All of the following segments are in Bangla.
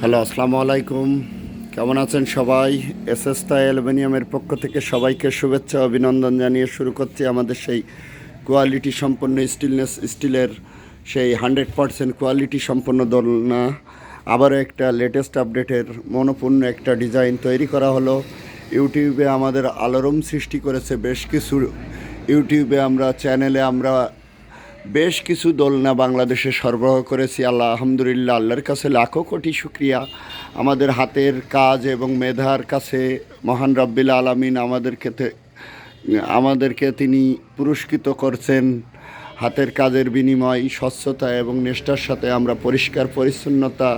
হ্যালো, আসসালামু আলাইকুম। কেমন আছেন সবাই? এস এস তাই অ্যালুমিনিয়ামের পক্ষ থেকে সবাইকে শুভেচ্ছা, অভিনন্দন জানিয়ে শুরু করছি আমাদের সেই কোয়ালিটি সম্পন্ন স্টিলনেস স্টিলের সেই হান্ড্রেড পারসেন্ট কোয়ালিটি সম্পন্ন দোলনা। আবারও একটা লেটেস্ট আপডেটের মনোপূর্ণ একটা ডিজাইন তৈরি করা হলো। ইউটিউবে আমাদের আলোড়ন সৃষ্টি করেছে বেশ কিছু। ইউটিউবে আমরা চ্যানেলে আমরা বেশ কিছু দোলনা বাংলাদেশে সরবরাহ করেছি, আল্লাহ, আলহামদুলিল্লাহ, আল্লাহর কাছে লাখো কোটি শুক্রিয়া। আমাদের হাতের কাজ এবং মেধার কাছে মহান রব্বিল আলমিন আমাদেরকে আমাদেরকে তিনি পুরস্কৃত করছেন। হাতের কাজের বিনিময়, স্বচ্ছতা এবং নিষ্ঠার সাথে আমরা পরিষ্কার পরিচ্ছন্নতা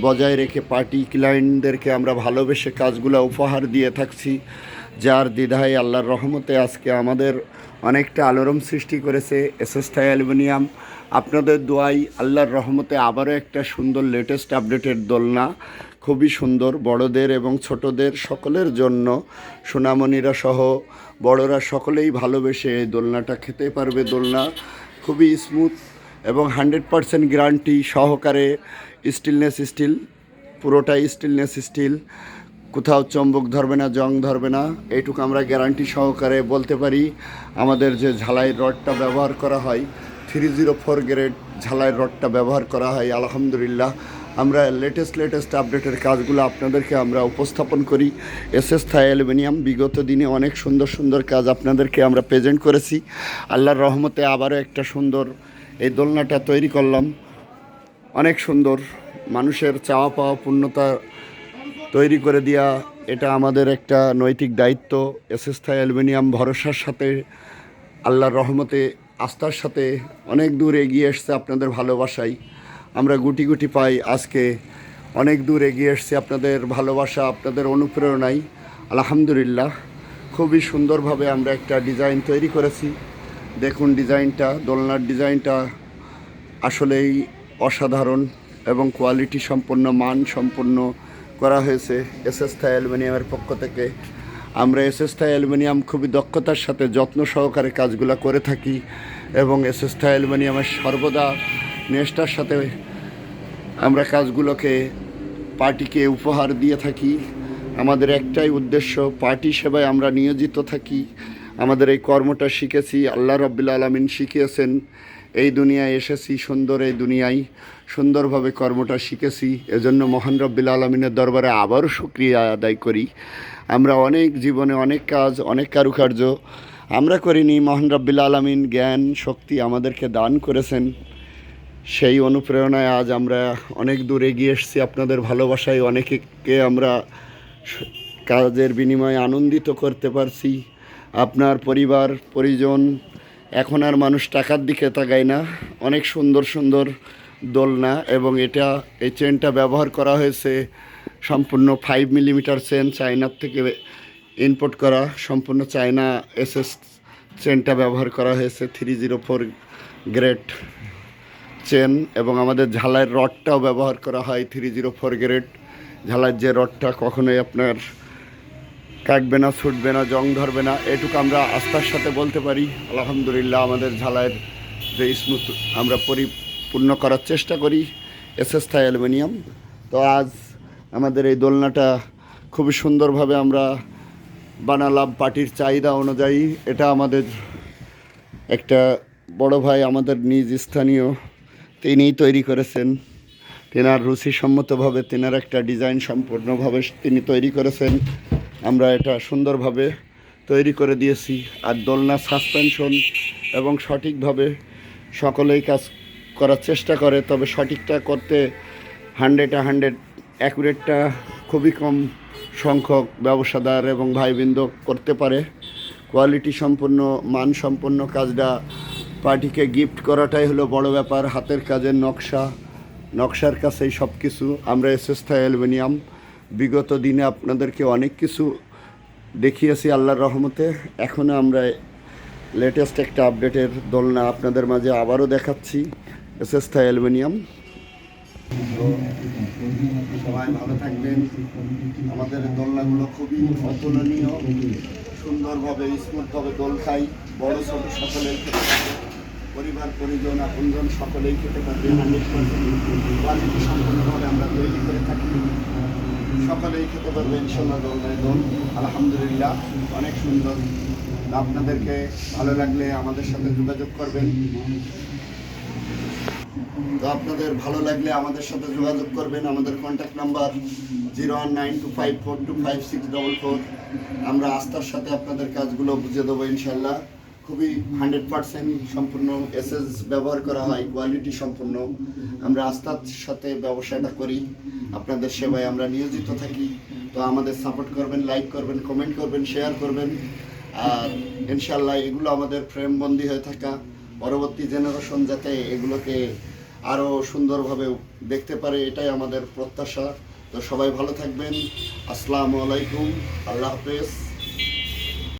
বজায় রেখে পার্টি ক্লায়েন্টদেরকে আমরা ভালোবেসে কাজগুলো উপহার দিয়ে থাকছি। যার দ্বিধায় আল্লাহর রহমতে আজকে আমাদের অনেকটা আলোড়ন সৃষ্টি করেছে এসএসটাই অ্যালুমিনিয়াম। আপনাদের দোয়াই আল্লাহর রহমতে আবারও একটা সুন্দর লেটেস্ট আপডেটের দোলনা, খুবই সুন্দর, বড়দের এবং ছোটদের সকলের জন্য সোনামণিরা সহ বড়রা সকলেই ভালোবেসে এই দোলনাটা খেতে পারবে। দোলনা খুবই স্মুথ এবং হান্ড্রেড পারসেন্ট গ্যারান্টি সহকারে স্টিলনেস স্টিল পুরোটাই স্টিলনেস স্টিল কোথাও চম্বক ধরবে না, জং ধরবে না। এইটুকু আমরা গ্যারান্টি সহকারে বলতে পারি, আমাদের যে ঝালাই রডটা ব্যবহার করা হয় থ্রি জিরো ফোর গ্রেড ঝালাই রডটা ব্যবহার করা হয়, আলহামদুলিল্লাহ। আমরা লেটেস্ট লেটেস্ট আপডেটের কাজগুলো আপনাদেরকে আমরা উপস্থাপন করি। এস এস থাই অ্যালুমিনিয়াম, বিগত দিনে অনেক সুন্দর সুন্দর কাজ আপনাদেরকে আমরা প্রেজেন্ট করেছি। আল্লাহর রহমতে আবারও একটা সুন্দর এই দোলনাটা তৈরি করলাম। অনেক সুন্দর, মানুষের চাওয়া পাওয়া পূর্ণতা তৈরি করে দেওয়া এটা আমাদের একটা নৈতিক দায়িত্ব। এসএসথাই অ্যালুমিনিয়াম ভরসার সাথে, আল্লাহর রহমতে, আস্থার সাথে অনেক দূর এগিয়ে এসছে আপনাদের ভালোবাসাই। আমরা গুটি গুটি পাই আজকে, অনেক দূর এগিয়ে এসছে আপনাদের ভালোবাসা, আপনাদের অনুপ্রেরণায় আলহামদুলিল্লাহ, খুবই সুন্দরভাবে আমরা একটা ডিজাইন তৈরি করেছি। দেখুন ডিজাইনটা, দোলনার ডিজাইনটা আসলেই অসাধারণ এবং কোয়ালিটি সম্পন্ন, মান সম্পন্ন করা হয়েছে এসএস থাই অ্যালুমিনিয়ামের পক্ষ থেকে। আমরা এসএস থাই অ্যালুমিনিয়াম খুবই দক্ষতার সাথে যত্ন সহকারে কাজগুলো করে থাকি এবং এসএস থাই অ্যালুমিনিয়ামের সর্বদা নেস্টার সাথে আমরা কাজগুলোকে পার্টিকে উপহার দিয়ে থাকি। আমাদের একটাই উদ্দেশ্য, পার্টি সেবায় আমরা নিয়োজিত থাকি। আমাদের এই কর্মটা শিখেছি, আল্লাহ রব্বিল আলমিন শিখিয়েছেন। এই দুনিয়ায় এসেছি, সুন্দর এই দুনিয়ায়, সুন্দরভাবে কর্মটা শিখেছি। এজন্য মহান রব্বিল আলমিনের দরবারে আবারও শুক্রিয়া আদায় করি। আমরা অনেক জীবনে অনেক কাজ, অনেক কারুকার্য আমরা করিনি। মহান রব্বিল আলমিন জ্ঞান, শক্তি আমাদেরকে দান করেছেন। সেই অনুপ্রেরণায় আজ আমরা অনেক দূর এগিয়ে এসেছি। আপনাদের ভালোবাসায় অনেকে আমরা কাজের বিনিময়ে আনন্দিত করতে পারছি। আপনার পরিবার, পরিজন এখন আর মানুষ টাকার দিকে তাকায় না। অনেক সুন্দর সুন্দর দোলনা এবং এটা, এই চেনটা ব্যবহার করা হয়েছে সম্পূর্ণ ফাইভ মিলিমিটার চেন, চায়নার থেকে ইনপোর্ট করা সম্পূর্ণ চায়না এসএস চেনটা ব্যবহার করা হয়েছে। Three zero four grade chain এবং আমাদের ঝালাইয়ের রডটাও ব্যবহার করা হয় থ্রি জিরো ফোর গ্রেড ঝালাইয়ের যে রডটা কখনোই আপনার কাটবে না, ছুটবে না, জং ধরবে না, এটুকু আমরা আস্থার সাথে বলতে পারি। আলহামদুলিল্লাহ, আমাদের ঝালাইয়ের যে স্মুথ আমরা পরিপূর্ণ করার চেষ্টা করি এসএস থাই অ্যালুমিনিয়াম। তো আজ আমাদের এই দোলনাটা খুবই সুন্দরভাবে আমরা বানালাম পার্টির চাহিদা অনুযায়ী। এটা আমাদের একটা বড় ভাই আমাদের নিজ স্থানীয়, তিনিই তৈরি করেছেন। তেনার রুচিসম্মতভাবে তেনার একটা ডিজাইন সম্পূর্ণভাবে তিনি তৈরি করেছেন। আমরা এটা সুন্দরভাবে তৈরি করে দিয়েছি আর দোলনা সাসপেনশন এবং সঠিকভাবে সকলেই কাজ করার চেষ্টা করে, তবে সঠিকটা করতে হান্ড্রেডে হান্ড্রেড অ্যাকুরেটটা খুবই কম সংখ্যক ব্যবসাদার এবং ভাইবৃন্দ করতে পারে। কোয়ালিটি সম্পন্ন মান সম্পন্ন কাজটা পার্টিকে গিফট করাটাই হলো বড় ব্যাপার, হাতের কাজের নকশা, নকশার কাছেই সব কিছু আমরা এসএস অ্যালুমিনিয়াম বিগত দিনে আপনাদেরকে অনেক কিছু দেখিয়েছি আল্লাহর রহমতে। এখনও আমরা লেটেস্ট একটা আপডেটের দোলনা আপনাদের মাঝে আবারও দেখাচ্ছি, এসএস অ্যালুমিনিয়াম। সবাই ভালো থাকবেন। আমাদের দোলনাগুলো খুবই অতুলনীয়, সুন্দরভাবে স্মুথভাবে দোল খাই। বড় ছোট সকলের পরিবার, পরিজন, আপনজন সকলেই খেতে পারবে। সম্পূর্ণভাবে আমরা তৈরি করে থাকি। সকলেই খেতে পারবে ইনশাল্লাহ দোলনায় দোল। আলহামদুলিল্লাহ, অনেক সুন্দর। আপনাদেরকে ভালো লাগলে আমাদের সাথে যোগাযোগ করবেন। তো আপনাদের ভালো লাগলে আমাদের সাথে যোগাযোগ করবেন। আমাদের contact number zero one nine two five four two five six double four আমরা আস্থার সাথে আপনাদের কাজগুলো বুঝে দেবো ইনশাল্লাহ। খুবই হান্ড্রেড পার্সেন্ট সম্পূর্ণ এসএস ব্যবহার করা হয়, কোয়ালিটি সম্পূর্ণ। আমরা আস্থার সাথে ব্যবসাটা করি, আপনাদের সেবায় আমরা নিয়োজিত থাকি। তো আমাদের সাপোর্ট করবেন লাইক করবেন কমেন্ট করবেন শেয়ার করবেন। আর ইনশাল্লাহ এগুলো আমাদের ফ্রেমবন্দি হয়ে থাকা। পরবর্তী জেনারেশন যাতে এগুলোকে আরও সুন্দরভাবে দেখতে পারে, এটাই আমাদের প্রত্যাশা। তো সবাই ভালো থাকবেন। আসসালামু আলাইকুম। আল্লাহ হাফেজ।